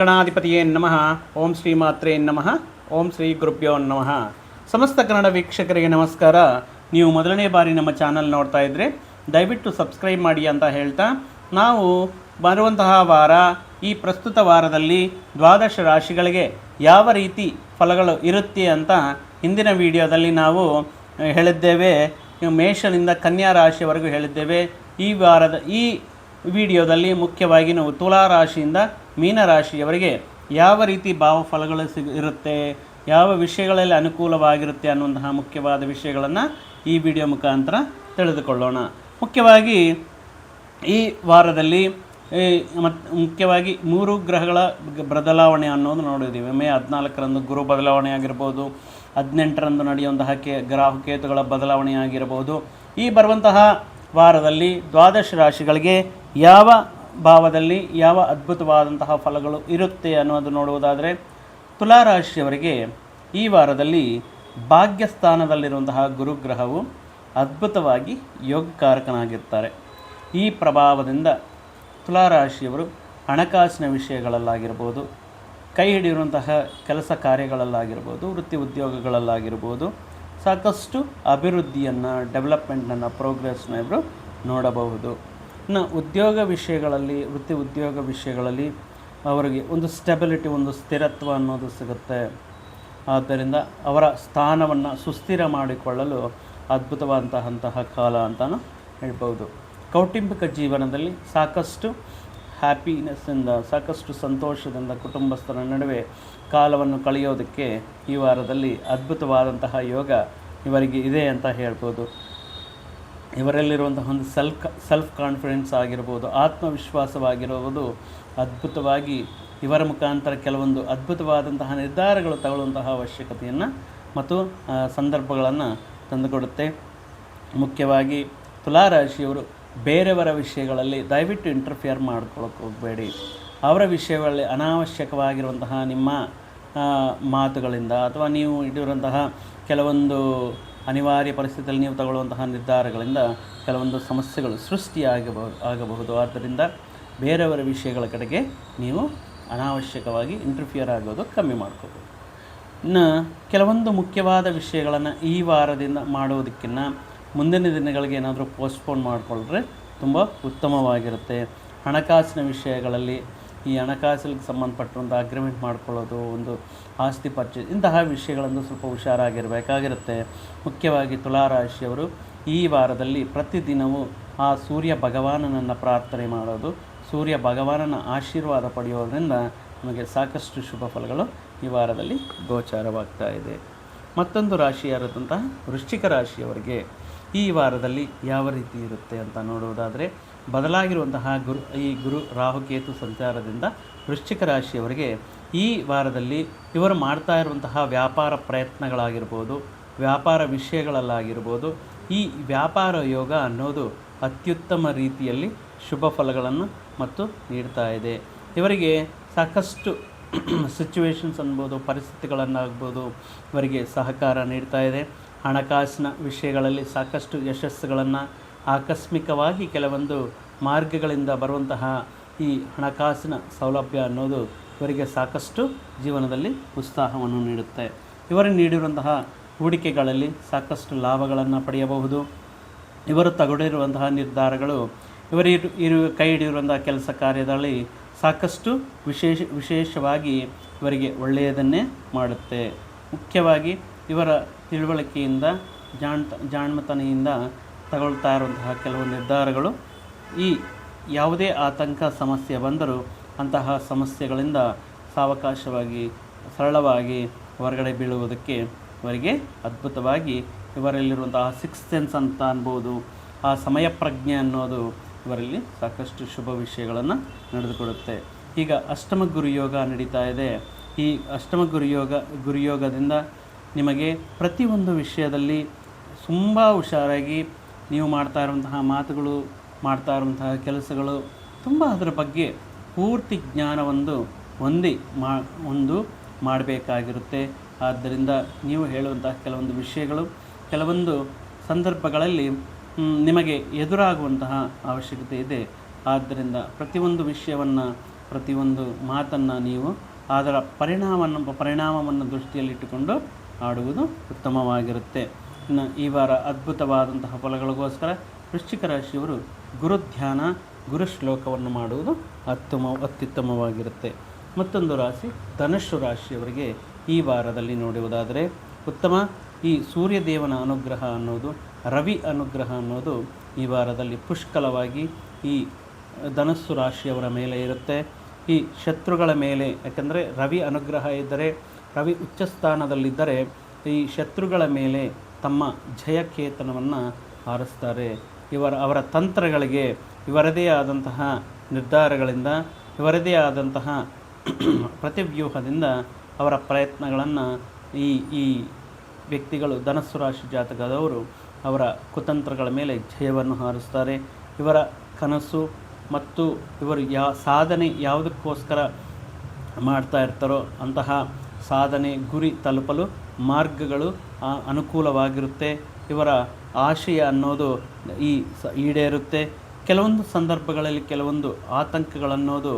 ಗಣಾಧಿಪತಿಯೇ ನಮಃ. ಓಂ ಶ್ರೀ ಮಾತ್ರೇ ನಮಃ. ಓಂ ಶ್ರೀ ಗುರುಭ್ಯೋ ನಮಃ. ಸಮಸ್ತ ಕನ್ನಡ ವೀಕ್ಷಕರಿಗೆ ನಮಸ್ಕಾರ. ನೀವು ಮೊದಲನೇ ಬಾರಿ ನಮ್ಮ ಚಾನಲ್ ನೋಡ್ತಾ ಇದ್ದರೆ ದಯವಿಟ್ಟು ಸಬ್ಸ್ಕ್ರೈಬ್ ಮಾಡಿ ಅಂತ ಹೇಳ್ತಾ, ನಾವು ಬರುವಂತಹ ವಾರ, ಈ ಪ್ರಸ್ತುತ ವಾರದಲ್ಲಿ ದ್ವಾದಶ ರಾಶಿಗಳಿಗೆ ಯಾವ ರೀತಿ ಫಲಗಳು ಇರುತ್ತೆ ಅಂತ ಹಿಂದಿನ ವಿಡಿಯೋದಲ್ಲಿ ನಾವು ಹೇಳಿದ್ದೇವೆ. ಮೇಷನಿಂದ ಕನ್ಯಾ ರಾಶಿಯವರೆಗೂ ಹೇಳಿದ್ದೇವೆ. ಈ ವಾರದ, ಈ ವಿಡಿಯೋದಲ್ಲಿ ಮುಖ್ಯವಾಗಿ ನಾವು ತುಲಾ ರಾಶಿಯಿಂದ ಮೀನ ರಾಶಿಯವರಿಗೆ ಯಾವ ರೀತಿ ಭಾವಫಲಗಳು ಸಿಗ, ಇರುತ್ತೆ, ಯಾವ ವಿಷಯಗಳಲ್ಲಿ ಅನುಕೂಲವಾಗಿರುತ್ತೆ ಅನ್ನುವಂತಹ ಮುಖ್ಯವಾದ ವಿಷಯಗಳನ್ನು ಈ ವಿಡಿಯೋ ಮುಖಾಂತರ ತಿಳಿದುಕೊಳ್ಳೋಣ. ಮುಖ್ಯವಾಗಿ ಈ ವಾರದಲ್ಲಿ ಮುಖ್ಯವಾಗಿ ಮೂರು ಗ್ರಹಗಳ ಬದಲಾವಣೆ ಅನ್ನೋದು ನೋಡಿದ್ದೀವಿ. ಮೇ ಹದಿನಾಲ್ಕರಂದು ಗುರು ಬದಲಾವಣೆ ಆಗಿರ್ಬೋದು, ಹದಿನೆಂಟರಂದು ನಡೆಯುವಂತಹ ಕೇ ಗ್ರಾಹಕೇತುಗಳ ಬದಲಾವಣೆ ಆಗಿರಬಹುದು ಈ ಬರುವಂತಹ ವಾರದಲ್ಲಿ ದ್ವಾದಶ ರಾಶಿಗಳಿಗೆ ಯಾವ ಭಾವದಲ್ಲಿ ಯಾವ ಅದ್ಭುತವಾದಂತಹ ಫಲಗಳು ಇರುತ್ತೆ ಅನ್ನೋದು ನೋಡುವುದಾದರೆ ತುಲಾ ರಾಶಿಯವರಿಗೆ ಈ ವಾರದಲ್ಲಿ ಭಾಗ್ಯಸ್ಥಾನದಲ್ಲಿರುವಂತಹ ಗುರುಗ್ರಹವು ಅದ್ಭುತವಾಗಿ ಯೋಗಕಾರಕನಾಗಿರ್ತಾರೆ. ಈ ಪ್ರಭಾವದಿಂದ ತುಲಾರಾಶಿಯವರು ಹಣಕಾಸಿನ ವಿಷಯಗಳಲ್ಲಾಗಿರ್ಬೋದು, ಕೈ ಹಿಡಿಯುವಂತಹ ಕೆಲಸ ಕಾರ್ಯಗಳಲ್ಲಾಗಿರ್ಬೋದು, ವೃತ್ತಿ ಉದ್ಯೋಗಗಳಲ್ಲಾಗಿರ್ಬೋದು, ಸಾಕಷ್ಟು ಅಭಿವೃದ್ಧಿಯನ್ನು ಡೆವಲಪ್ಮೆಂಟನ್ನು ಪ್ರೋಗ್ರೆಸ್ನ ಇವರು ನೋಡಬಹುದು. ಇನ್ನು ಉದ್ಯೋಗ ವಿಷಯಗಳಲ್ಲಿ, ವೃತ್ತಿ ಉದ್ಯೋಗ ವಿಷಯಗಳಲ್ಲಿ ಅವರಿಗೆ ಒಂದು ಸ್ಟೆಬಿಲಿಟಿ ಒಂದು ಸ್ಥಿರತ್ವ ಅನ್ನೋದು ಸಿಗುತ್ತೆ. ಆದ್ದರಿಂದ ಅವರ ಸ್ಥಾನವನ್ನು ಸುಸ್ಥಿರ ಮಾಡಿಕೊಳ್ಳಲು ಅದ್ಭುತವಾದಂತಹ ಕಾಲ ಅಂತಲೂ ಹೇಳ್ಬೋದು ಕೌಟುಂಬಿಕ ಜೀವನದಲ್ಲಿ ಸಾಕಷ್ಟು ಹ್ಯಾಪಿನೆಸ್ಸಿಂದ ಸಾಕಷ್ಟು ಸಂತೋಷದಿಂದ ಕುಟುಂಬಸ್ಥರ ನಡುವೆ ಕಾಲವನ್ನು ಕಳೆಯೋದಕ್ಕೆ ಈ ವಾರದಲ್ಲಿ ಅದ್ಭುತವಾದಂತಹ ಯೋಗ ಇವರಿಗೆ ಇದೆ ಅಂತ ಹೇಳ್ಬೋದು ಇವರಲ್ಲಿರುವಂತಹ ಒಂದು ಸೆಲ್ಫ್ ಸೆಲ್ಫ್ ಕಾನ್ಫಿಡೆನ್ಸ್ ಆಗಿರ್ಬೋದು, ಆತ್ಮವಿಶ್ವಾಸವಾಗಿರುವುದು ಅದ್ಭುತವಾಗಿ ಇವರ ಮುಖಾಂತರ ಕೆಲವೊಂದು ಅದ್ಭುತವಾದಂತಹ ನಿರ್ಧಾರಗಳು ತಗೊಳ್ಳುವಂತಹ ಅವಶ್ಯಕತೆಯನ್ನು ಮತ್ತು ಸಂದರ್ಭಗಳನ್ನು ತಂದುಕೊಡುತ್ತೆ. ಮುಖ್ಯವಾಗಿ ತುಲಾರಾಶಿಯವರು ಬೇರೆಯವರ ವಿಷಯಗಳಲ್ಲಿ ದಯವಿಟ್ಟು ಇಂಟರ್ಫಿಯರ್ ಮಾಡ್ಕೊಳ್ಳೋಕೆ ಅವರ ವಿಷಯಗಳಲ್ಲಿ ಅನಾವಶ್ಯಕವಾಗಿರುವಂತಹ ನಿಮ್ಮ ಮಾತುಗಳಿಂದ ಅಥವಾ ನೀವು ಇಟ್ಟಿರುವಂತಹ ಕೆಲವೊಂದು ಅನಿವಾರ್ಯ ಪರಿಸ್ಥಿತಿಯಲ್ಲಿ ನೀವು ತಗೊಳ್ಳುವಂತಹ ನಿರ್ಧಾರಗಳಿಂದ ಕೆಲವೊಂದು ಸಮಸ್ಯೆಗಳು ಸೃಷ್ಟಿಯಾಗಬಹುದು, ಆಗಬಹುದು. ಆದ್ದರಿಂದ ಬೇರೆಯವರ ವಿಷಯಗಳ ಕಡೆಗೆ ನೀವು ಅನಾವಶ್ಯಕವಾಗಿ ಇಂಟರ್ಫಿಯರ್ ಆಗೋದು ಕಮ್ಮಿ ಮಾಡ್ಕೋಬೇಕು. ಇನ್ನು ಕೆಲವೊಂದು ಮುಖ್ಯವಾದ ವಿಷಯಗಳನ್ನು ಈ ವಾರದಿಂದ ಮಾಡೋದಕ್ಕಿಂತ ಮುಂದಿನ ದಿನಗಳಿಗೆ ಏನಾದರೂ ಪೋಸ್ಟ್ಪೋನ್ ಮಾಡಿಕೊಂಡ್ರೆ ತುಂಬ ಉತ್ತಮವಾಗಿರುತ್ತೆ. ಹಣಕಾಸಿನ ವಿಷಯಗಳಲ್ಲಿ ಈ ಹಣಕಾಸಿಗೆ ಸಂಬಂಧಪಟ್ಟಂಥ ಅಗ್ರಿಮೆಂಟ್ ಮಾಡ್ಕೊಳ್ಳೋದು, ಒಂದು ಆಸ್ತಿ ಪರ್ಚೇಸ್ ಇಂತಹ ವಿಷಯಗಳನ್ನು ಸ್ವಲ್ಪ ಹುಷಾರಾಗಿರಬೇಕಾಗಿರುತ್ತೆ. ಮುಖ್ಯವಾಗಿ ತುಲಾರಾಶಿಯವರು ಈ ವಾರದಲ್ಲಿ ಪ್ರತಿದಿನವೂ ಆ ಸೂರ್ಯ ಭಗವಾನನನ್ನು ಪ್ರಾರ್ಥನೆ ಮಾಡೋದು, ಸೂರ್ಯ ಭಗವಾನನ ಆಶೀರ್ವಾದ ಪಡೆಯೋದ್ರಿಂದ ನಮಗೆ ಸಾಕಷ್ಟು ಶುಭ ಫಲಗಳು ಈ ವಾರದಲ್ಲಿ ಗೋಚಾರವಾಗ್ತಾ ಇದೆ. ಮತ್ತೊಂದು ರಾಶಿಯಾದಂತಹ ವೃಶ್ಚಿಕ ರಾಶಿಯವರಿಗೆ ಈ ವಾರದಲ್ಲಿ ಯಾವ ರೀತಿ ಇರುತ್ತೆ ಅಂತ ನೋಡುವುದಾದರೆ ಬದಲಾಗಿರುವಂತಹ ಗುರು, ಈ ಗುರು ರಾಹುಕೇತು ಸಂಚಾರದಿಂದ ವೃಶ್ಚಿಕ ರಾಶಿಯವರಿಗೆ ಈ ವಾರದಲ್ಲಿ ಇವರು ಮಾಡ್ತಾ ಇರುವಂತಹ ವ್ಯಾಪಾರ ಪ್ರಯತ್ನಗಳಾಗಿರ್ಬೋದು, ವ್ಯಾಪಾರ ವಿಷಯಗಳಲ್ಲಾಗಿರ್ಬೋದು, ಈ ವ್ಯಾಪಾರ ಯೋಗ ಅನ್ನೋದು ಅತ್ಯುತ್ತಮ ರೀತಿಯಲ್ಲಿ ಶುಭ ಫಲಗಳನ್ನು ಮತ್ತು ನೀಡ್ತಾ ಇದೆ. ಇವರಿಗೆ ಸಾಕಷ್ಟು ಸಿಚುವೇಶನ್ಸ್ ಅನ್ಬೋದು, ಪರಿಸ್ಥಿತಿಗಳನ್ನಾಗ್ಬೋದು ಇವರಿಗೆ ಸಹಕಾರ ನೀಡ್ತಾ ಇದೆ. ಹಣಕಾಸಿನ ವಿಷಯಗಳಲ್ಲಿ ಸಾಕಷ್ಟು ಯಶಸ್ಸುಗಳನ್ನು ಆಕಸ್ಮಿಕವಾಗಿ ಕೆಲವೊಂದು ಮಾರ್ಗಗಳಿಂದ ಬರುವಂತಹ ಈ ಹಣಕಾಸಿನ ಸೌಲಭ್ಯ ಅನ್ನೋದು ಇವರಿಗೆ ಸಾಕಷ್ಟು ಜೀವನದಲ್ಲಿ ಉತ್ಸಾಹವನ್ನು ನೀಡುತ್ತೆ. ಇವರು ನೀಡಿರುವಂತಹ ಹೂಡಿಕೆಗಳಲ್ಲಿ ಸಾಕಷ್ಟು ಲಾಭಗಳನ್ನು ಪಡೆಯಬಹುದು. ಇವರು ತಗೊಂಡಿರುವಂತಹ ನಿರ್ಧಾರಗಳು, ಇವರು ಇರು- ಕೈ ಹಿಡಿಯುವಂತಹ ಕೆಲಸ ಕಾರ್ಯದಲ್ಲಿ ಸಾಕಷ್ಟು ವಿಶೇಷ, ವಿಶೇಷವಾಗಿ ಇವರಿಗೆ ಒಳ್ಳೆಯದನ್ನೇ ಮಾಡುತ್ತೆ. ಮುಖ್ಯವಾಗಿ ಇವರ ತಿಳುವಳಿಕೆಯಿಂದ, ಜಾಣ್ ಜಾಣ್ಮತನೆಯಿಂದ ತಗೊಳ್ತಾ ಇರುವಂತಹ ಕೆಲವು ನಿರ್ಧಾರಗಳು, ಈ ಯಾವುದೇ ಆತಂಕ ಸಮಸ್ಯೆ ಬಂದರೂ ಅಂತಹ ಸಮಸ್ಯೆಗಳಿಂದ ಸಾವಕಾಶವಾಗಿ, ಸರಳವಾಗಿ ಹೊರಗಡೆ ಬೀಳುವುದಕ್ಕೆ ಅವರಿಗೆ ಅದ್ಭುತವಾಗಿ ಇವರಲ್ಲಿರುವಂತಹ ಸಿಕ್ಸ್ ಸೆನ್ಸ್ ಅಂತ ಅನ್ಬೋದು, ಆ ಸಮಯ ಪ್ರಜ್ಞೆ ಅನ್ನೋದು ಇವರಲ್ಲಿ ಸಾಕಷ್ಟು ಶುಭ ವಿಷಯಗಳನ್ನು ನಡೆದುಕೊಡುತ್ತೆ ಈಗ ಅಷ್ಟಮ ಗುರುಯೋಗ ನಡೀತಾ ಇದೆ. ಈ ಅಷ್ಟಮ ಗುರುಯೋಗ, ಗುರುಯೋಗದಿಂದ ನಿಮಗೆ ಪ್ರತಿಯೊಂದು ವಿಷಯದಲ್ಲಿ ತುಂಬ ಹುಷಾರಾಗಿ ನೀವು ಮಾಡ್ತಾ ಇರುವಂತಹ ಮಾತುಗಳು, ಮಾಡ್ತಾ ಇರುವಂತಹ ಕೆಲಸಗಳು ತುಂಬ ಅದರ ಬಗ್ಗೆ ಪೂರ್ತಿ ಜ್ಞಾನವೊಂದು ಹೊಂದಿ ಮಾ, ಒಂದು ಮಾಡಬೇಕಾಗಿರುತ್ತೆ. ಆದ್ದರಿಂದ ನೀವು ಹೇಳುವಂತಹ ಕೆಲವೊಂದು ವಿಷಯಗಳು, ಕೆಲವೊಂದು ಸಂದರ್ಭಗಳಲ್ಲಿ ನಿಮಗೆ ಎದುರಾಗುವಂತಹ ಅವಶ್ಯಕತೆ ಇದೆ. ಆದ್ದರಿಂದ ಪ್ರತಿಯೊಂದು ವಿಷಯವನ್ನು, ಪ್ರತಿಯೊಂದು ಮಾತನ್ನು ನೀವು ಅದರ ಪರಿಣಾಮವನ್ನು ಪರಿಣಾಮವನ್ನು ದೃಷ್ಟಿಯಲ್ಲಿಟ್ಟುಕೊಂಡು ಆಡುವುದು ಉತ್ತಮವಾಗಿರುತ್ತೆ. ಇನ್ನು ಈ ವಾರ ಅದ್ಭುತವಾದಂತಹ ಫಲಗಳಿಗೋಸ್ಕರ ವೃಶ್ಚಿಕ ರಾಶಿಯವರು ಗುರುಧ್ಯಾನ ಗುರು ಶ್ಲೋಕವನ್ನು ಮಾಡುವುದು ಅತ್ಯುಮ ಅತ್ಯುತ್ತಮವಾಗಿರುತ್ತೆ. ಮತ್ತೊಂದು ರಾಶಿ ಧನುಷು ರಾಶಿಯವರಿಗೆ ಈ ವಾರದಲ್ಲಿ ನೋಡುವುದಾದರೆ, ಉತ್ತಮ, ಈ ಸೂರ್ಯದೇವನ ಅನುಗ್ರಹ ಅನ್ನೋದು, ರವಿ ಅನುಗ್ರಹ ಅನ್ನೋದು ಈ ವಾರದಲ್ಲಿ ಪುಷ್ಕಲವಾಗಿ ಈ ಧನಸ್ಸು ರಾಶಿಯವರ ಮೇಲೆ ಇರುತ್ತೆ. ಈ ಶತ್ರುಗಳ ಮೇಲೆ, ಯಾಕೆಂದರೆ ರವಿ ಅನುಗ್ರಹ ಇದ್ದರೆ, ರವಿ ಉಚ್ಚ ಸ್ಥಾನದಲ್ಲಿದ್ದರೆ ಈ ಶತ್ರುಗಳ ಮೇಲೆ ತಮ್ಮ ಜಯಕೇತನವನ್ನು ಹಾರಿಸ್ತಾರೆ. ಇವರ, ಅವರ ತಂತ್ರಗಳಿಗೆ ಇವರದೇ ಆದಂತಹ ನಿರ್ಧಾರಗಳಿಂದ, ಇವರದೇ ಆದಂತಹ ಪ್ರತಿವ್ಯೂಹದಿಂದ ಅವರ ಪ್ರಯತ್ನಗಳನ್ನು ಈ ಈ ವ್ಯಕ್ತಿಗಳು ಧನಸ್ಸು ರಾಶಿ ಜಾತಕದವರು ಅವರ ಕುತಂತ್ರಗಳ ಮೇಲೆ ಜಯವನ್ನು ಹಾರಿಸ್ತಾರೆ. ಇವರ ಕನಸು ಮತ್ತು ಇವರು ಯಾ, ಸಾಧನೆ ಯಾವುದಕ್ಕೋಸ್ಕರ ಮಾಡ್ತಾ ಇರ್ತಾರೋ ಅಂತಹ ಸಾಧನೆ ಗುರಿ ತಲುಪಲು ಮಾರ್ಗಗಳು ಅನುಕೂಲವಾಗಿರುತ್ತೆ. ಇವರ ಆಶಯ ಅನ್ನೋದು ಈ ಸ, ಈಡೇರುತ್ತೆ. ಕೆಲವೊಂದು ಸಂದರ್ಭಗಳಲ್ಲಿ ಕೆಲವೊಂದು ಆತಂಕಗಳನ್ನೋದು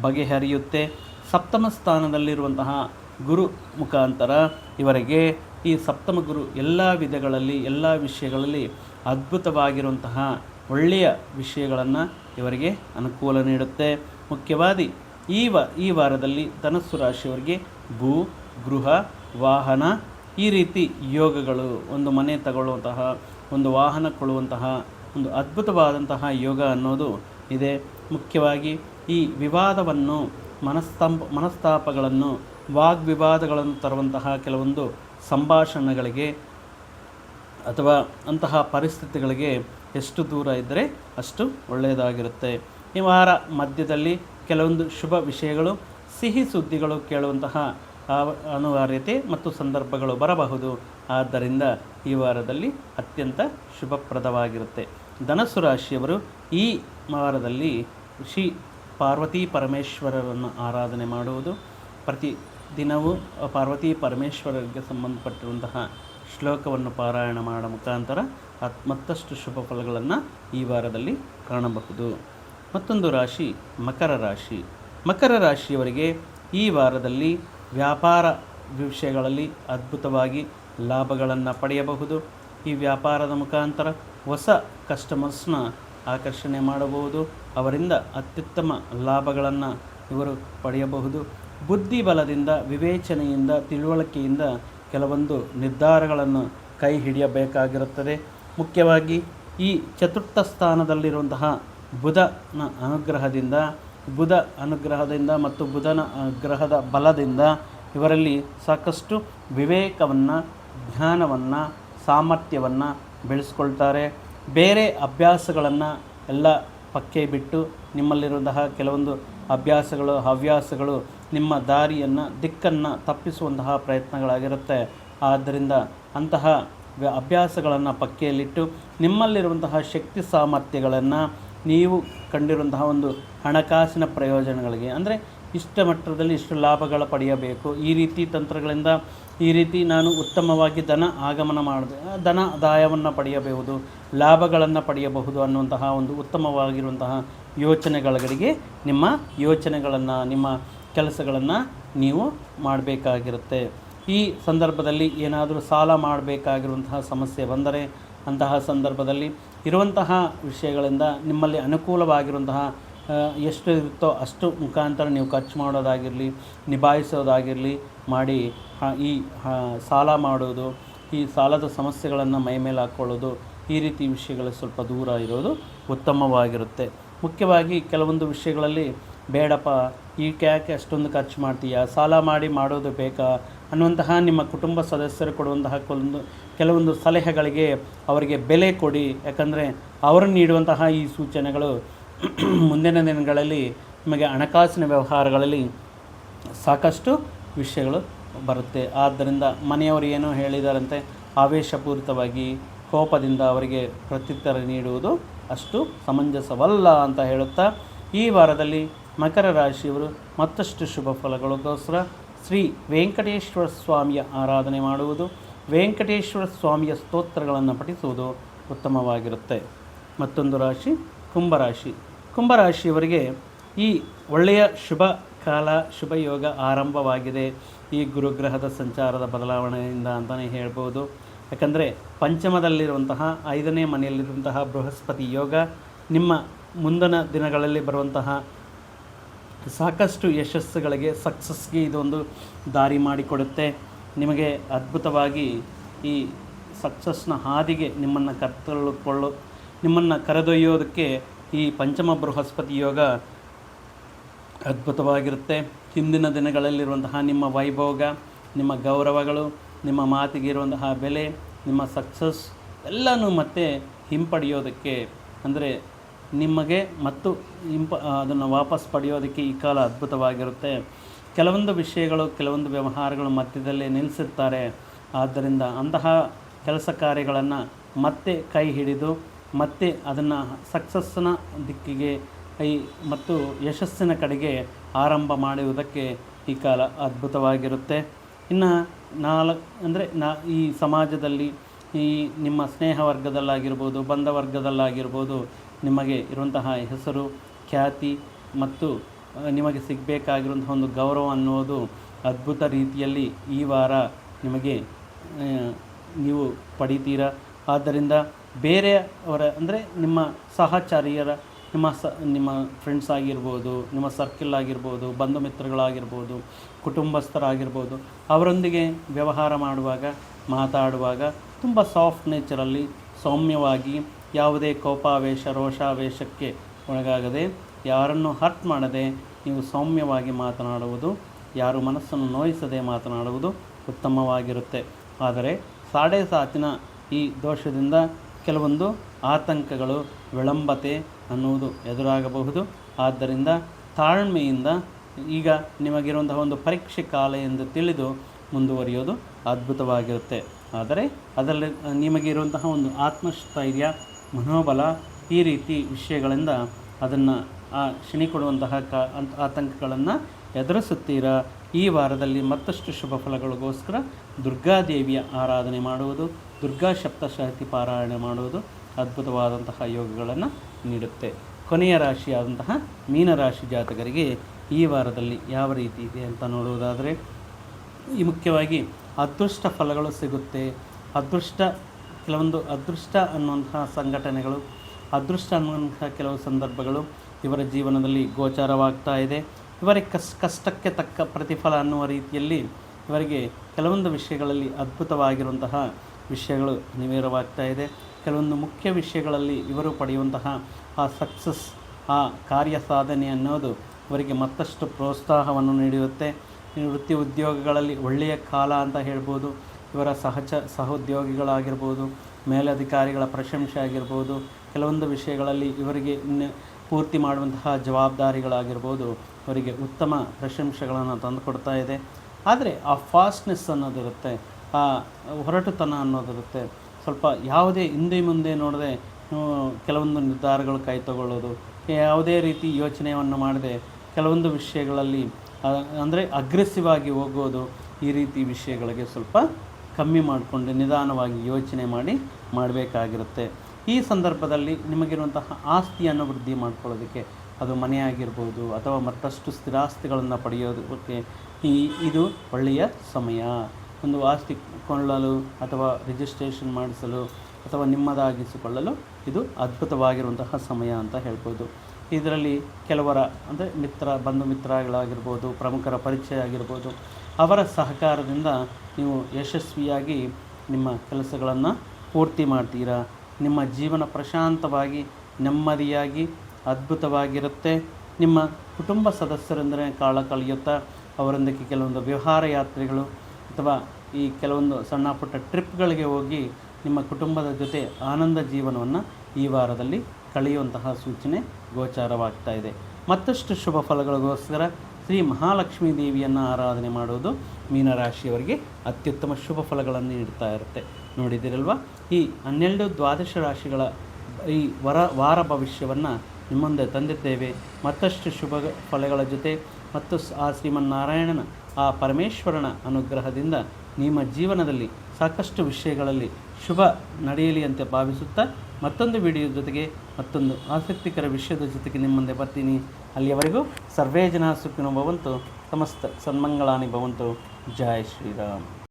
ಬಗೆಹರಿಯುತ್ತೆ. ಸಪ್ತಮ ಸ್ಥಾನದಲ್ಲಿರುವಂತಹ ಗುರು ಮುಖಾಂತರ ಇವರಿಗೆ ಈ ಸಪ್ತಮ ಗುರು ಎಲ್ಲ ವಿಧಗಳಲ್ಲಿ, ಎಲ್ಲ ವಿಷಯಗಳಲ್ಲಿ ಅದ್ಭುತವಾಗಿರುವಂತಹ ಒಳ್ಳೆಯ ವಿಷಯಗಳನ್ನು ಇವರಿಗೆ ಅನುಕೂಲ ನೀಡುತ್ತೆ. ಮುಖ್ಯವಾದಿ, ಈ ವ, ಈ ವಾರದಲ್ಲಿ ಧನಸ್ಸು ರಾಶಿಯವರಿಗೆ ಭೂ, ಗೃಹ ವಾಹನ, ಈ ರೀತಿ ಯೋಗಗಳು, ಒಂದು ಮನೆ ತಗೊಳ್ಳುವಂತಹ, ಒಂದು ವಾಹನ ಕೊಳ್ಳುವಂತಹ, ಒಂದು ಅದ್ಭುತವಾದಂತಹ ಯೋಗ ಅನ್ನೋದು ಇದೆ. ಮುಖ್ಯವಾಗಿ ಈ ವಿವಾದವನ್ನು, ಮನಸ್ತಂಪ, ಮನಸ್ತಾಪಗಳನ್ನು ವಾಗ್ವಿವಾದಗಳನ್ನು ತರುವಂತಹ ಕೆಲವೊಂದು ಸಂಭಾಷಣೆಗಳಿಗೆ ಅಥವಾ ಅಂತಹ ಪರಿಸ್ಥಿತಿಗಳಿಗೆ ಎಷ್ಟು ದೂರ ಇದ್ದರೆ ಅಷ್ಟು ಒಳ್ಳೆಯದಾಗಿರುತ್ತೆ. ಈ ವಾರ ಮಧ್ಯದಲ್ಲಿ ಕೆಲವೊಂದು ಶುಭ ವಿಷಯಗಳು, ಸಿಹಿ ಸುದ್ದಿಗಳು ಕೇಳುವಂತಹ ಅನಿವಾರ್ಯತೆ ಮತ್ತು ಸಂದರ್ಭಗಳು ಬರಬಹುದು. ಆದ್ದರಿಂದ ಈ ವಾರದಲ್ಲಿ ಅತ್ಯಂತ ಶುಭಪ್ರದವಾಗಿರುತ್ತೆ. ಧನಸ್ಸು ರಾಶಿಯವರು ಈ ವಾರದಲ್ಲಿ ಶ್ರೀ ಪಾರ್ವತಿ ಪರಮೇಶ್ವರರನ್ನು ಆರಾಧನೆ ಮಾಡುವುದು. ಪ್ರತಿ ದಿನವೂ ಪಾರ್ವತಿ ಪರಮೇಶ್ವರರಿಗೆ ಸಂಬಂಧಪಟ್ಟಿರುವಂತಹ ಶ್ಲೋಕವನ್ನು ಪಾರಾಯಣ ಮಾಡೋ ಮುಖಾಂತರ ಮತ್ತಷ್ಟು ಶುಭ ಫಲಗಳನ್ನು ಈ ವಾರದಲ್ಲಿ ಕಾಣಬಹುದು. ಮತ್ತೊಂದು ರಾಶಿ ಮಕರ ರಾಶಿ. ಮಕರ ರಾಶಿಯವರಿಗೆ ಈ ವಾರದಲ್ಲಿ ವ್ಯಾಪಾರ ವಿಷಯಗಳಲ್ಲಿ ಅದ್ಭುತವಾಗಿ ಲಾಭಗಳನ್ನು ಪಡೆಯಬಹುದು. ಈ ವ್ಯಾಪಾರದ ಮುಖಾಂತರ ಹೊಸ ಕಸ್ಟಮರ್ಸ್ನ ಆಕರ್ಷಣೆ ಮಾಡಬಹುದು. ಅವರಿಂದ ಅತ್ಯುತ್ತಮ ಲಾಭಗಳನ್ನು ಇವರು ಪಡೆಯಬಹುದು. ಬುದ್ಧಿಬಲದಿಂದ ವಿವೇಚನೆಯಿಂದ, ತಿಳುವಳಿಕೆಯಿಂದ ಕೆಲವೊಂದು ನಿರ್ಧಾರಗಳನ್ನು ಕೈ ಹಿಡಿಯಬೇಕಾಗಿರುತ್ತದೆ. ಮುಖ್ಯವಾಗಿ ಈ ಚತುರ್ಥ ಸ್ಥಾನದಲ್ಲಿರುವಂತಹ ಬುಧನ ಅನುಗ್ರಹದಿಂದ ಬುಧ ಅನುಗ್ರಹದಿಂದ ಮತ್ತು ಬುಧನ ಗ್ರಹದ ಬಲದಿಂದ ಇವರಲ್ಲಿ ಸಾಕಷ್ಟು ವಿವೇಕವನ್ನು, ಜ್ಞಾನವನ್ನು, ಸಾಮರ್ಥ್ಯವನ್ನು ಬೆಳೆಸ್ಕೊಳ್ತಾರೆ. ಬೇರೆ ಅಭ್ಯಾಸಗಳನ್ನು ಎಲ್ಲ ಪಕ್ಕೆ ಬಿಟ್ಟು ನಿಮ್ಮಲ್ಲಿರುವಂತಹ ಕೆಲವೊಂದು ಅಭ್ಯಾಸಗಳು, ಹವ್ಯಾಸಗಳು ನಿಮ್ಮ ದಾರಿಯನ್ನು, ದಿಕ್ಕನ್ನು ತಪ್ಪಿಸುವಂತಹ ಪ್ರಯತ್ನಗಳಾಗಿರುತ್ತೆ. ಆದ್ದರಿಂದ ಅಂತಹ ಅಭ್ಯಾಸಗಳನ್ನು ಪಕ್ಕೆಯಲ್ಲಿಟ್ಟು ನಿಮ್ಮಲ್ಲಿರುವಂತಹ ಶಕ್ತಿ ಸಾಮರ್ಥ್ಯಗಳನ್ನು ನೀವು ಕಂಡಿರುವಂತಹ ಒಂದು ಹಣಕಾಸಿನ ಪ್ರಯೋಜನಗಳಿಗೆ, ಅಂದರೆ ಇಷ್ಟ ಮಟ್ಟದಲ್ಲಿ ಇಷ್ಟು ಲಾಭಗಳ ಪಡೆಯಬೇಕು. ಈ ರೀತಿ ತಂತ್ರಗಳಿಂದ ಈ ರೀತಿ ನಾನು ಉತ್ತಮವಾಗಿ ಧನ ಆಗಮನ ಮಾಡಬೇಕು ಧನ ಆದಾಯವನ್ನು ಪಡೆಯಬಹುದು, ಲಾಭಗಳನ್ನು ಪಡೆಯಬಹುದು ಅನ್ನುವಂತಹ ಒಂದು ಉತ್ತಮವಾಗಿರುವಂತಹ ಯೋಚನೆಗಳಿಗೆ ನಿಮ್ಮ ಯೋಚನೆಗಳನ್ನು, ನಿಮ್ಮ ಕೆಲಸಗಳನ್ನು ನೀವು ಮಾಡಬೇಕಾಗಿರುತ್ತೆ. ಈ ಸಂದರ್ಭದಲ್ಲಿ ಏನಾದರೂ ಸಾಲ ಮಾಡಬೇಕಾಗಿರುವಂತಹ ಸಮಸ್ಯೆ ಬಂದರೆ ಅಂತಹ ಸಂದರ್ಭದಲ್ಲಿ ಇರುವಂತಹ ವಿಷಯಗಳಿಂದ ನಿಮ್ಮಲ್ಲಿ ಅನುಕೂಲವಾಗಿರುವಂತಹ ಎಷ್ಟು ಇರುತ್ತೋ ಅಷ್ಟು ಮುಖಾಂತರ ನೀವು ಖರ್ಚು ಮಾಡೋದಾಗಿರಲಿ, ನಿಭಾಯಿಸೋದಾಗಿರಲಿ ಮಾಡಿ ಈ ಸಾಲ ಮಾಡೋದು, ಈ ಸಾಲದ ಸಮಸ್ಯೆಗಳನ್ನು ಮೈ ಮೇಲೆ ಹಾಕ್ಕೊಳ್ಳೋದು ಈ ರೀತಿ ವಿಷಯಗಳು ಸ್ವಲ್ಪ ದೂರ ಇರೋದು ಉತ್ತಮವಾಗಿರುತ್ತೆ. ಮುಖ್ಯವಾಗಿ ಕೆಲವೊಂದು ವಿಷಯಗಳಲ್ಲಿ, ಬೇಡಪ್ಪ, ಈ ಕ್ಯಾಕೆ ಅಷ್ಟೊಂದು ಖರ್ಚು ಮಾಡ್ತೀಯಾ, ಸಾಲ ಮಾಡಿ ಮಾಡೋದು ಬೇಕಾ ಅನ್ನುವಂತಹ ನಿಮ್ಮ ಕುಟುಂಬ ಸದಸ್ಯರು ಕೊಡುವಂತಹ ಕೆಲವೊಂದು ಕೆಲವೊಂದು ಸಲಹೆಗಳಿಗೆ ಅವರಿಗೆ ಬೆಲೆ ಕೊಡಿ. ಯಾಕಂದರೆ ಅವರು ನೀಡುವಂತಹ ಈ ಸೂಚನೆಗಳು ಮುಂದಿನ ದಿನಗಳಲ್ಲಿ ನಿಮಗೆ ಹಣಕಾಸಿನ ವ್ಯವಹಾರಗಳಲ್ಲಿ ಸಾಕಷ್ಟು ವಿಷಯಗಳು ಬರುತ್ತೆ. ಆದ್ದರಿಂದ ಮನೆಯವರು ಏನೋ ಹೇಳಿದಾರಂತೆ, ಆವೇಶಪೂರಿತವಾಗಿ ಕೋಪದಿಂದ ಅವರಿಗೆ ಪ್ರತ್ಯುತ್ತರ ನೀಡುವುದು ಅಷ್ಟು ಸಮಂಜಸವಲ್ಲ ಅಂತ ಹೇಳುತ್ತಾ, ಈ ವಾರದಲ್ಲಿ ಮಕರ ರಾಶಿಯವರು ಮತ್ತಷ್ಟು ಶುಭ ಫಲಗಳಿಗೋಸ್ಕರ ಶ್ರೀ ವೆಂಕಟೇಶ್ವರ ಸ್ವಾಮಿಯ ಆರಾಧನೆ ಮಾಡುವುದು, ವೆಂಕಟೇಶ್ವರ ಸ್ವಾಮಿಯ ಸ್ತೋತ್ರಗಳನ್ನು ಪಠಿಸುವುದು ಉತ್ತಮವಾಗಿರುತ್ತೆ. ಮತ್ತೊಂದು ರಾಶಿ, ಕುಂಭರಾಶಿ. ಕುಂಭರಾಶಿಯವರಿಗೆ ಈ ಒಳ್ಳೆಯ ಶುಭ ಕಾಲ, ಶುಭ ಯೋಗ ಆರಂಭವಾಗಿದೆ. ಈ ಗುರುಗ್ರಹದ ಸಂಚಾರದ ಬದಲಾವಣೆಯಿಂದ ಅಂತಲೇ ಹೇಳ್ಬೋದು. ಯಾಕಂದರೆ ಪಂಚಮದಲ್ಲಿರುವಂತಹ, ಐದನೇ ಮನೆಯಲ್ಲಿರುವಂತಹ ಬೃಹಸ್ಪತಿ ಯೋಗ, ನಿಮ್ಮ ಮುಂದಿನ ದಿನಗಳಲ್ಲಿ ಬರುವಂತಹ ಸಾಕಷ್ಟು ಯಶಸ್ಸುಗಳಿಗೆ ಸಕ್ಸಸ್ಗೆ ಇದೊಂದು ದಾರಿ ಮಾಡಿಕೊಡುತ್ತೆ. ನಿಮಗೆ ಅದ್ಭುತವಾಗಿ ಈ ಸಕ್ಸಸ್ನ ಹಾದಿಗೆ ನಿಮ್ಮನ್ನು ಕರೆದುಕೊಳ್ಳು ನಿಮ್ಮನ್ನು ಕರೆದೊಯ್ಯೋದಕ್ಕೆ ಈ ಪಂಚಮ ಬೃಹಸ್ಪತಿ ಯೋಗ ಅದ್ಭುತವಾಗಿರುತ್ತೆ. ಹಿಂದಿನ ದಿನಗಳಲ್ಲಿರುವಂತಹ ನಿಮ್ಮ ವೈಭೋಗ, ನಿಮ್ಮ ಗೌರವಗಳು, ನಿಮ್ಮ ಮಾತಿಗೆ ಇರುವಂತಹ ಬೆಲೆ, ನಿಮ್ಮ ಸಕ್ಸಸ್ ಎಲ್ಲನೂ ಮತ್ತೆ ಹಿಂಪಡೆಯೋದಕ್ಕೆ ಅಂದರೆ ನಿಮಗೆ ಮತ್ತು ಇಂಪ ಅದನ್ನು ವಾಪಸ್ ಪಡೆಯೋದಕ್ಕೆ ಈ ಕಾಲ ಅದ್ಭುತವಾಗಿರುತ್ತೆ. ಕೆಲವೊಂದು ವಿಷಯಗಳು, ಕೆಲವೊಂದು ವ್ಯವಹಾರಗಳು ಮಧ್ಯದಲ್ಲಿ ನಿಲ್ಲಿಸುತ್ತಾರೆ. ಆದ್ದರಿಂದ ಅಂತಹ ಕೆಲಸ ಕಾರ್ಯಗಳನ್ನು ಮತ್ತೆ ಕೈ ಹಿಡಿದು, ಮತ್ತೆ ಅದನ್ನು ಸಕ್ಸಸ್ಸಿನ ದಿಕ್ಕಿಗೆ ಕೈ ಮತ್ತು ಯಶಸ್ಸಿನ ಕಡೆಗೆ ಆರಂಭ ಮಾಡುವುದಕ್ಕೆ ಈ ಕಾಲ ಅದ್ಭುತವಾಗಿರುತ್ತೆ. ಇನ್ನು ನಾಲ್ಕು ಅಂದರೆ ನಾ, ಈ ಸಮಾಜದಲ್ಲಿ ಈ ನಿಮ್ಮ ಸ್ನೇಹ ವರ್ಗದಲ್ಲಾಗಿರ್ಬೋದು ಬಂಧ ವರ್ಗದಲ್ಲಾಗಿರ್ಬೋದು ನಿಮಗೆ ಇರುವಂತಹ ಹೆಸರು, ಖ್ಯಾತಿ ಮತ್ತು ನಿಮಗೆ ಸಿಗಬೇಕಾಗಿರುವಂತಹ ಒಂದು ಗೌರವ ಅನ್ನೋದು ಅದ್ಭುತ ರೀತಿಯಲ್ಲಿ ಈ ವಾರ ನಿಮಗೆ ನೀವು ಪಡಿತೀರ. ಆದ್ದರಿಂದ ಬೇರೆಯವರ ಅಂದರೆ ನಿಮ್ಮ ಸಹಚಾರಿಯರ, ನಿಮ್ಮ ಸ, ನಿಮ್ಮ ಫ್ರೆಂಡ್ಸ್ ಆಗಿರ್ಬೋದು, ನಿಮ್ಮ ಸರ್ಕಲ್ ಆಗಿರ್ಬೋದು, ಬಂಧು ಮಿತ್ರಗಳಾಗಿರ್ಬೋದು, ಕುಟುಂಬಸ್ಥರಾಗಿರ್ಬೋದು, ಅವರೊಂದಿಗೆ ವ್ಯವಹಾರ ಮಾಡುವಾಗ, ಮಾತಾಡುವಾಗ ತುಂಬ ಸಾಫ್ಟ್ ನೇಚರಲ್ಲಿ ಸೌಮ್ಯವಾಗಿ ಯಾವುದೇ ಕೋಪಾವೇಶ, ರೋಷಾವೇಶಕ್ಕೆ ಒಳಗಾಗದೆ ಯಾರನ್ನು ಹರ್ಟ್ ಮಾಡದೆ ನೀವು ಸೌಮ್ಯವಾಗಿ ಮಾತನಾಡುವುದು, ಯಾರು ಮನಸ್ಸನ್ನು ನೋಯಿಸದೆ ಮಾತನಾಡುವುದು ಉತ್ತಮವಾಗಿರುತ್ತೆ. ಆದರೆ ಸಾಡೆ ಸಾತಿನ ಈ ದೋಷದಿಂದ ಕೆಲವೊಂದು ಆತಂಕಗಳು, ವಿಳಂಬತೆ ಅನ್ನುವುದು ಎದುರಾಗಬಹುದು. ಆದ್ದರಿಂದ ತಾಳ್ಮೆಯಿಂದ ಈಗ ನಿಮಗಿರುವಂತಹ ಒಂದು ಪರೀಕ್ಷೆ ಕಾಲ ಎಂದು ತಿಳಿದು ಮುಂದುವರಿಯೋದು ಅದ್ಭುತವಾಗಿರುತ್ತೆ. ಆದರೆ ಅದರಲ್ಲಿ ನಿಮಗಿರುವಂತಹ ಒಂದು ಆತ್ಮಸ್ಥೈರ್ಯ ಮನೋಬಲ ಈ ರೀತಿ ವಿಷಯಗಳಿಂದ ಅದನ್ನು ಆ ಶನಿ ಕೊಡುವಂತಹ ಕ ಅಂತ ಆತಂಕಗಳನ್ನು ಎದುರಿಸುತ್ತೀರಾ. ಈ ವಾರದಲ್ಲಿ ಮತ್ತಷ್ಟು ಶುಭ ಫಲಗಳಿಗೋಸ್ಕರ ದುರ್ಗಾದೇವಿಯ ಆರಾಧನೆ ಮಾಡುವುದು, ದುರ್ಗಾ ಸಪ್ತಶತಿ ಪಾರಾಯಣೆ ಮಾಡುವುದು ಅದ್ಭುತವಾದಂತಹ ಯೋಗಗಳನ್ನು ನೀಡುತ್ತೆ. ಕೊನೆಯ ರಾಶಿಯಾದಂತಹ ಮೀನರಾಶಿ ಜಾತಕರಿಗೆ ಈ ವಾರದಲ್ಲಿ ಯಾವ ರೀತಿ ಇದೆ ಅಂತ ನೋಡುವುದಾದರೆ, ಈ ಮುಖ್ಯವಾಗಿ ಅದೃಷ್ಟ ಫಲಗಳು ಸಿಗುತ್ತೆ. ಅದೃಷ್ಟ ಕೆಲವೊಂದು ಅದೃಷ್ಟ ಅನ್ನುವಂತಹ ಸಂಘಟನೆಗಳು, ಅದೃಷ್ಟ ಅನ್ನುವಂತಹ ಕೆಲವು ಸಂದರ್ಭಗಳು ಇವರ ಜೀವನದಲ್ಲಿ ಗೋಚಾರವಾಗ್ತಾ ಇದೆ. ಇವರ ಕಸ್, ಕಷ್ಟಕ್ಕೆ ತಕ್ಕ ಪ್ರತಿಫಲ ಅನ್ನುವ ರೀತಿಯಲ್ಲಿ ಇವರಿಗೆ ಕೆಲವೊಂದು ವಿಷಯಗಳಲ್ಲಿ ಅದ್ಭುತವಾಗಿರುವಂತಹ ವಿಷಯಗಳು ನೆರವೇರವಾಗ್ತಾ ಇದೆ. ಕೆಲವೊಂದು ಮುಖ್ಯ ವಿಷಯಗಳಲ್ಲಿ ಇವರು ಪಡೆಯುವಂತಹ ಆ ಸಕ್ಸಸ್, ಆ ಕಾರ್ಯ ಸಾಧನೆ ಅನ್ನೋದು ಇವರಿಗೆ ಮತ್ತಷ್ಟು ಪ್ರೋತ್ಸಾಹವನ್ನು ನೀಡುತ್ತೆ ವೃತ್ತಿ ಉದ್ಯೋಗಗಳಲ್ಲಿ ಒಳ್ಳೆಯ ಕಾಲ ಅಂತ ಹೇಳ್ಬೋದು. ಇವರ ಸಹಚ ಸಹೋದ್ಯೋಗಿಗಳಾಗಿರ್ಬೋದು, ಮೇಲಧಿಕಾರಿಗಳ ಪ್ರಶಂಸೆ ಆಗಿರ್ಬೋದು, ಕೆಲವೊಂದು ವಿಷಯಗಳಲ್ಲಿ ಇವರಿಗೆ ಪೂರ್ತಿ ಮಾಡುವಂತಹ ಜವಾಬ್ದಾರಿಗಳಾಗಿರ್ಬೋದು, ಅವರಿಗೆ ಉತ್ತಮ ಪ್ರಶಂಸೆಗಳನ್ನು ತಂದುಕೊಡ್ತಾ ಇದೆ. ಆದರೆ ಆ ಫಾಸ್ಟ್ನೆಸ್ ಅನ್ನೋದಿರುತ್ತೆ ಆ ಹೊರಟುತನ ಅನ್ನೋದಿರುತ್ತೆ ಸ್ವಲ್ಪ ಯಾವುದೇ ಹಿಂದೆ ಮುಂದೆ ನೋಡದೆ ಕೆಲವೊಂದು ನಿರ್ಧಾರಗಳು ಕೈ ತಗೊಳ್ಳೋದು, ಯಾವುದೇ ರೀತಿ ಯೋಚನೆಯನ್ನು ಮಾಡದೆ, ಕೆಲವೊಂದು ವಿಷಯಗಳಲ್ಲಿ ಅಂದರೆ ಅಗ್ರೆಸಿವ್ ಆಗಿ ಹೋಗೋದು, ಈ ರೀತಿ ವಿಷಯಗಳಿಗೆ ಸ್ವಲ್ಪ ಕಮ್ಮಿ ಮಾಡಿಕೊಂಡು ನಿಧಾನವಾಗಿ ಯೋಚನೆ ಮಾಡಿ ಮಾಡಬೇಕಾಗಿರುತ್ತೆ. ಈ ಸಂದರ್ಭದಲ್ಲಿ ನಿಮಗಿರುವಂತಹ ಆಸ್ತಿಯನ್ನು ವೃದ್ಧಿ ಮಾಡ್ಕೊಳ್ಳೋದಕ್ಕೆ ಅದು ಮನೆಯಾಗಿರ್ಬೋದು ಅಥವಾ ಮತ್ತಷ್ಟು ಸ್ಥಿರಾಸ್ತಿಗಳನ್ನು ಪಡೆಯೋದಕ್ಕೆ ಈ, ಇದು ಒಳ್ಳೆಯ ಸಮಯ. ಒಂದು ಆಸ್ತಿ ಕೊಳ್ಳಲು ಅಥವಾ ರಿಜಿಸ್ಟ್ರೇಷನ್ ಮಾಡಿಸಲು ಅಥವಾ ನಿಮ್ಮದಾಗಿಸಿಕೊಳ್ಳಲು ಇದು ಅದ್ಭುತವಾಗಿರುವಂತಹ ಸಮಯ ಅಂತ ಹೇಳ್ಬೋದು. ಇದರಲ್ಲಿ ಕೆಲವರ, ಅಂದರೆ ಮಿತ್ರ, ಬಂಧು ಮಿತ್ರಗಳಾಗಿರ್ಬೋದು, ಪ್ರಮುಖರ ಪರಿಚಯ ಆಗಿರ್ಬೋದು, ಅವರ ಸಹಕಾರದಿಂದ ನೀವು ಯಶಸ್ವಿಯಾಗಿ ನಿಮ್ಮ ಕೆಲಸಗಳನ್ನು ಪೂರ್ತಿ ಮಾಡ್ತೀರಾ? ನಿಮ್ಮ ಜೀವನ ಪ್ರಶಾಂತವಾಗಿ, ನೆಮ್ಮದಿಯಾಗಿ, ಅದ್ಭುತವಾಗಿರುತ್ತೆ. ನಿಮ್ಮ ಕುಟುಂಬ ಸದಸ್ಯರೆಂದರೆ ಕಾಳ ಕಳೆಯುತ್ತಾ, ಅವರೊಂದಿಗೆ ಕೆಲವೊಂದು ವ್ಯವಹಾರ ಯಾತ್ರೆಗಳು ಅಥವಾ ಈ ಕೆಲವೊಂದು ಸಣ್ಣ ಪುಟ್ಟ ಟ್ರಿಪ್ಗಳಿಗೆ ಹೋಗಿ ನಿಮ್ಮ ಕುಟುಂಬದ ಜೊತೆ ಆನಂದ ಜೀವನವನ್ನು ಈ ವಾರದಲ್ಲಿ ಕಳೆಯುವಂತಹ ಸೂಚನೆ ಗೋಚಾರವಾಗ್ತಾ ಇದೆ. ಮತ್ತಷ್ಟು ಶುಭ ಫಲಗಳಿಗೋಸ್ಕರ ಶ್ರೀ ಮಹಾಲಕ್ಷ್ಮೀ ದೇವಿಯನ್ನು ಆರಾಧನೆ ಮಾಡುವುದು ಮೀನರಾಶಿಯವರಿಗೆ ಅತ್ಯುತ್ತಮ ಶುಭ ಫಲಗಳನ್ನು ನೀಡ್ತಾ ಇರುತ್ತೆ. ನೋಡಿದಿರಲ್ವಾ ಈ ಹನ್ನೆರಡು ದ್ವಾದಶ ರಾಶಿಗಳ ಈ ವರ, ವಾರ ಭವಿಷ್ಯವನ್ನು ನಿಮ್ಮಂದೆ ತಂದಿದ್ದೇವೆ. ಮತ್ತಷ್ಟು ಶುಭ ಫಲಗಳ ಜೊತೆ ಮತ್ತು ಆ ಶ್ರೀಮನ್ನಾರಾಯಣನ, ಆ ಪರಮೇಶ್ವರನ ಅನುಗ್ರಹದಿಂದ ನಿಮ್ಮ ಜೀವನದಲ್ಲಿ ಸಾಕಷ್ಟು ವಿಷಯಗಳಲ್ಲಿ ಶುಭ ನಡೆಯಲಿ ಅಂತ ಭಾವಿಸುತ್ತಾ ಮತ್ತೊಂದು ವಿಡಿಯೋ ಜೊತೆಗೆ ಮತ್ತೊಂದು ಆಸಕ್ತಿಕರ ವಿಷಯದ ಜೊತೆಗೆ ನಿಮ್ಮ ಮುಂದೆ ಬರ್ತೀನಿ. ಅಲ್ಲಿಯವರೆಗೂ ಸರ್ವೇ ಜನ ಸುಖಿನೋ ಭವಂತು ಸಮಸ್ತ ಸನ್ಮಂಗಳಾನಿ ಭವಂತು. ಜಯ ಶ್ರೀರಾಮ್.